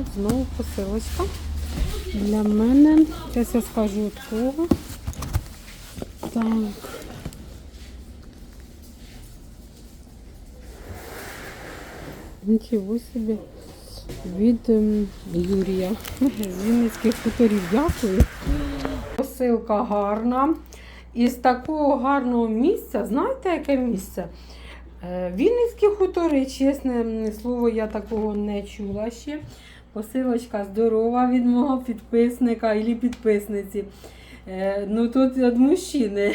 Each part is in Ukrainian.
От знову посилочка. Для мене. Зараз я скажу від кого. Так. Нічого собі. Від ем, Юрія. З Вінницьких хуторів. Дякую. Посилка гарна. Із такого гарного місця, знаєте, яке місце? Е, Вінницькі хутори, чесне слово, я такого не чула ще. Посилочка здорова від мого підписника або підписниці. Е, Ну тут від мужчини.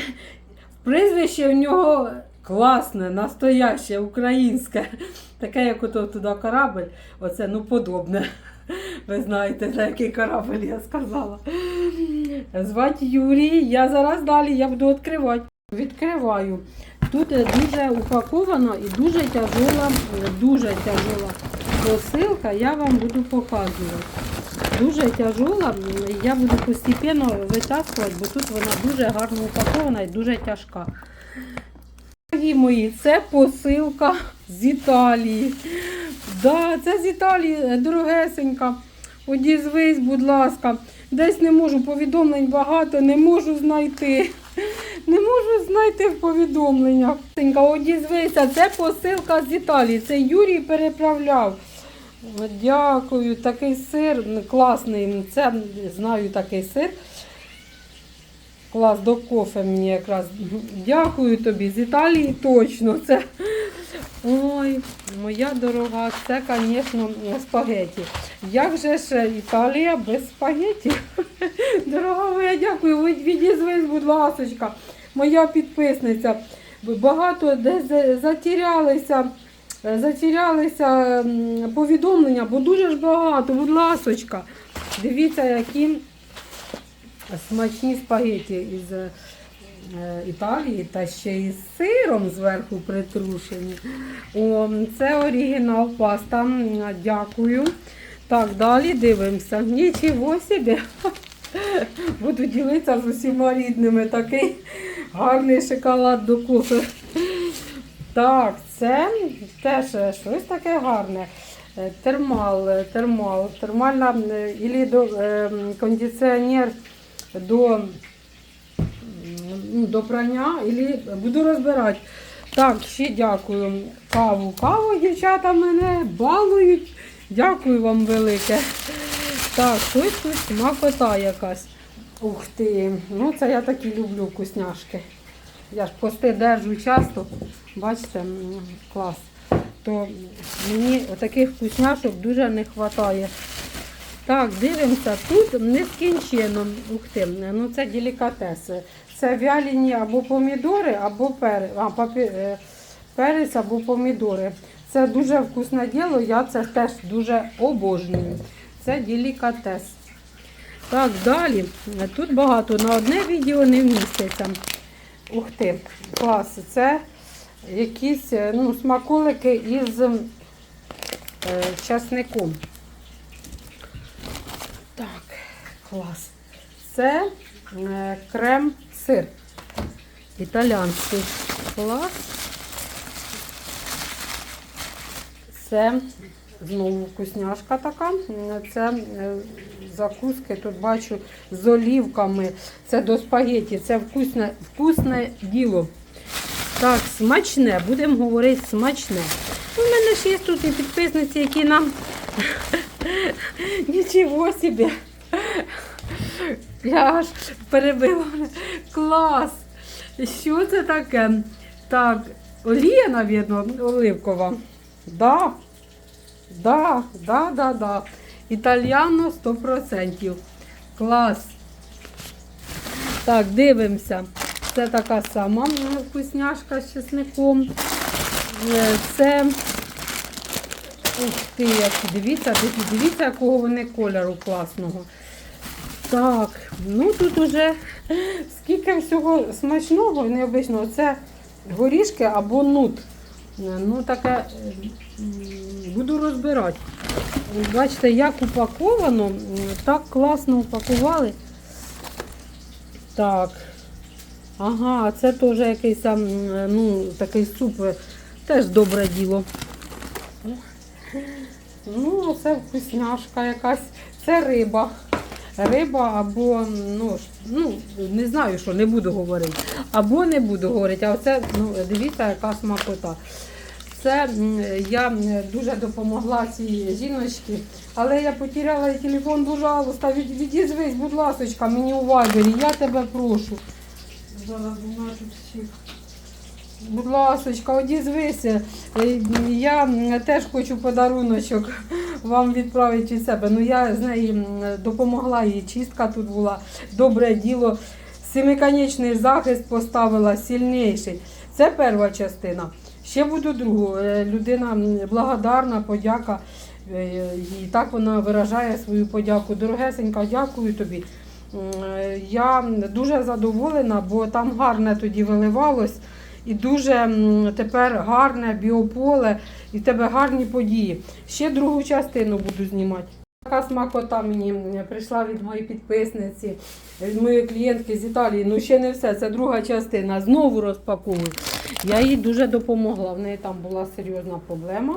Прізвище в нього класне, настояще, українське. Таке, як ото туди корабль. Оце ну подобне. Ви знаєте, на який корабль я сказала. Звати Юрій. Я зараз далі я буду відкривати. Відкриваю. Тут е, дуже упаковано і дуже тяжела, е, дуже тяжела посилка. Я вам буду показувати. Дуже тяжела. Я буду постійно витаскувати, бо тут вона дуже гарно упакована і дуже тяжка. Дорогі мої, це посилка з Італії. Да, це з Італії, дорогесенька. Одізвись, будь ласка. Десь не можу, повідомлень багато, не можу знайти. Не можу знайти в повідомленнях. Одізвися, це посилка з Італії. Це Юрій переправляв. Дякую, такий сир класний. Це знаю такий сир. Клас до кофе мені якраз. Дякую тобі. З Італії точно. Це. Ой, моя дорога, це, звісно, спагеті. Як же ж Італія без спагеті? Дорога моя, дякую. Ви відізвись, будь ласочка, моя підписниця. Багато де за- е, затерялися м, повідомлення, бо дуже ж багато, будь ласочка. Дивіться, які смачні спагеті із е, Італії та ще із сиром зверху притрушені. О, це оригінал паста. Дякую. Так, далі дивимося. Нічого собі. Буду ділитися з усіма рідними. Такий гарний шоколад до кофе. Так, це теж щось таке гарне. Е, Термал, е, термал, термальна е, кондиціонер до, до прання, ілі буду розбирати. Так, ще дякую. Каву. Каву, дівчата, мене балують. Дякую вам велике. Так, щось тут смакота якась. Ух ти. Ну, це я такі люблю вкусняшки. Я ж пости держу часто. Бачите, клас. То мені таких вкусняшок дуже не вистачає. Так, дивимося, тут нескінчено. Ух ти, ну це делікатеси. Це вялені або помідори, або перець, а, папі, е, перець або помідори. Це дуже вкусне діло, я це теж дуже обожнюю. Це делікатес. Так, далі. Тут багато на одне відео не вміститься. Ух ти, клас. Це якісь е, ну, смаколики із е, часником. Так, клас. Це е, крем-сир. Італіанський клас. Це знову вкусняшка така. Це е, закуски, тут бачу з олівками. Це до спагеті. Це вкусне, вкусне діло. Так, смачне, будемо говорити смачне. У мене ж є тут і підписниці, які нам нічого собі. Я аж перебила. Клас! Що це таке? Так, олія, мабуть, оливкова. Да. Да, да, да, да. Італьяно 100%. Клас. Так, дивимося. Це така сама вкусняшка з чесником. Е, Це. Ух ти, які, дивіться, дивіться, якого вони кольору класного. Так, ну тут уже скільки всього смачного і необичного. Це горішки або нут. Е, Ну, таке буду розбирати. Бачите, як упаковано, так класно упакували. Так. Ага, це теж якийсь там, ну, такий суп, е, теж добре діло. Ну, це вкусняшка якась. Це риба. Риба або, ну, ну, не знаю, що, не буду говорити. Або не буду говорити, а оце, ну, дивіться, яка смакота. Це я дуже допомогла цій жіночці, але я потеряла телефон, пожалуйста, від, відізвись, будь ласочка, мені у вайбері, я тебе прошу. Зараз вона всіх. Будь ласочка, одізвися. Е, Я теж хочу подаруночок вам відправити від себе. Ну я з неї допомогла їй. Чистка тут була. Добре діло. Семиконечний захист поставила сильніший. Це перша частина. Ще буду другу. Е, Людина благодарна, подяка. Е, І так вона виражає свою подяку. Дорогесенька, дякую тобі. Е, Я дуже задоволена, бо там гарне тоді виливалось. І дуже тепер гарне біополе, і в тебе гарні події. Ще другу частину буду знімати. Така смакота мені прийшла від моєї підписниці, від моєї клієнтки з Італії. Ну ще не все, це друга частина. Знову розпаковую. Я їй дуже допомогла. В неї там була серйозна проблема.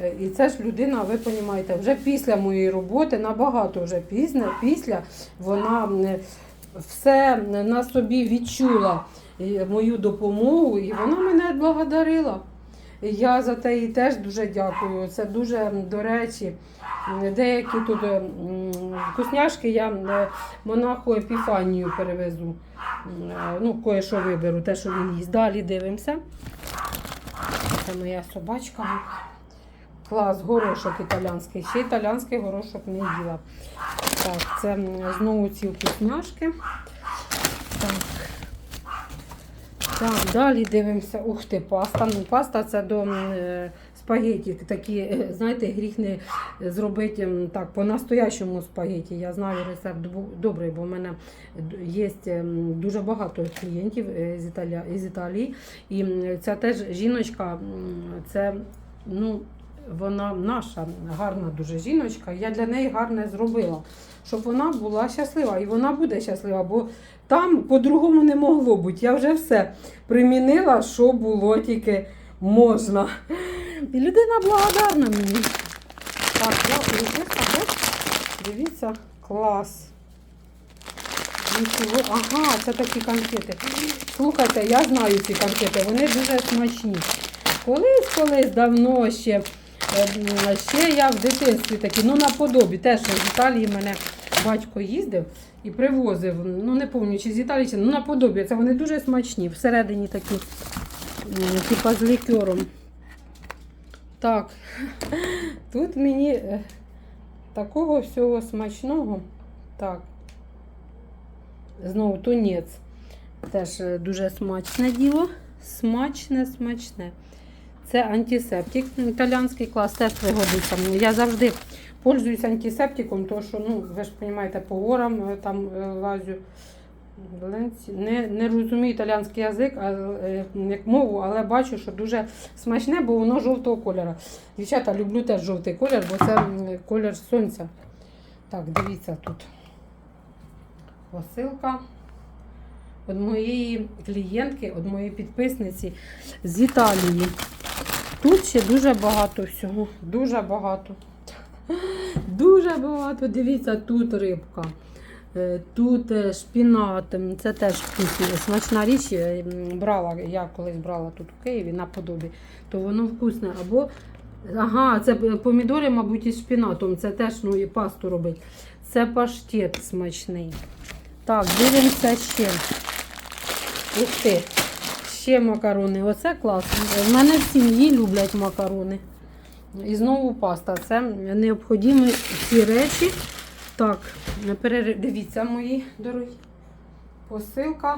Е, І це ж людина, ви розумієте, вже після моєї роботи, набагато вже пізно, після вона все на собі відчула е, мою допомогу, і вона мене благодарила. Я за те їй теж дуже дякую. Це дуже, до речі, деякі тут вкусняшки я е, монаху Епіфанію перевезу. Е, Ну, кое-що виберу, те, що він їсть. Далі дивимося. Це моя собачка. Клас, горошок італянський. Ще італянський горошок не їла. Так, це знову ці вкусняшки. Так. Так, далі дивимося. Ух ти, паста. Ну, паста це до е, спагеті. Такі, е, знаєте, гріх не зробити так, по-настоящому спагеті. Я знаю рецепт добрий, бо в мене є дуже багато клієнтів е, з Італії. З Італії. І ця теж жіночка, це ну, вона наша гарна дуже жіночка. Я для неї гарне зробила, щоб вона була щаслива. І вона буде щаслива, бо там по-другому не могло бути. Я вже все примінила, що було тільки можна. І людина благодарна мені. Так, дякую. Дивіться, клас. Нічого. Ага, це такі конфети. Слухайте, я знаю ці конфети, вони дуже смачні. Колись, колись давно ще, ще я в дитинстві такі, ну наподобі, теж з Італії мене батько їздив і привозив. Ну не пам'ятаю, чи з Італії, чи ну наподобі. Це вони дуже смачні. Всередині такі, типа з лікером. Так, тут мені е, такого всього смачного. Так. Знову тунець. Теж е, дуже смачне діло. Смачне, смачне. Це антисептик. Італіанський клас теж пригодиться. Я завжди пользуюсь антисептиком, тому що, ну, ви ж розумієте, по горам е, там е, лазю. Не, не розумію італіанський язик, а, е, як мову, але бачу, що дуже смачне, бо воно жовтого кольору. Дівчата, люблю теж жовтий колір, бо це колір сонця. Так, дивіться тут. Посилка від моєї клієнтки, від моєї підписниці з Італії. Тут ще дуже багато всього. Дуже багато. Дуже багато. Дивіться, тут рибка. Е, Тут е, шпінат, це теж вкусно. смачна річ. е, м, Брала, я колись брала тут у Києві на подобі, то воно вкусне. Або, ага, це помідори, мабуть, із шпінатом. Це теж ну, і пасту робить. Це паштет смачний. Так, дивимося ще. Ух ти, ще макарони. Оце класно. В мене в сім'ї люблять макарони. І знову паста. Це необхідні ці речі. Так, дивіться, мої дорогі. Посилка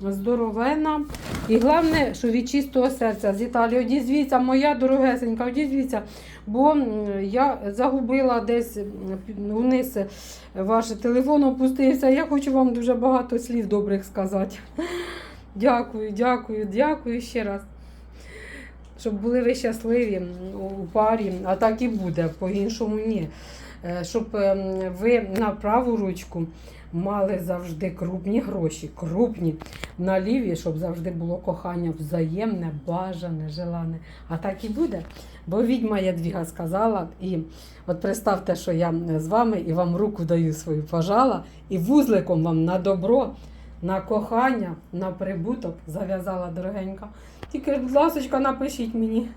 здоровена. І головне, що від чистого серця з Італії. Одізвіться, моя дорогесенька, одізвіться. Бо я загубила десь вниз ваш телефон опустився. Я хочу вам дуже багато слів добрих сказати. Дякую, дякую, дякую ще раз. щоб були ви щасливі у парі, а так і буде, по-іншому ні. Е, Щоб ем, ви на праву ручку мали завжди крупні гроші, крупні. На лівій, щоб завжди було кохання взаємне, бажане, желане. А так і буде. Бо відьма Ядвіга сказала, і от представте, що я з вами і вам руку даю свою пожала, і вузликом вам на добро, на кохання, на прибуток зав'язала дорогенька. Тільки, будь ласочка, напишіть мені.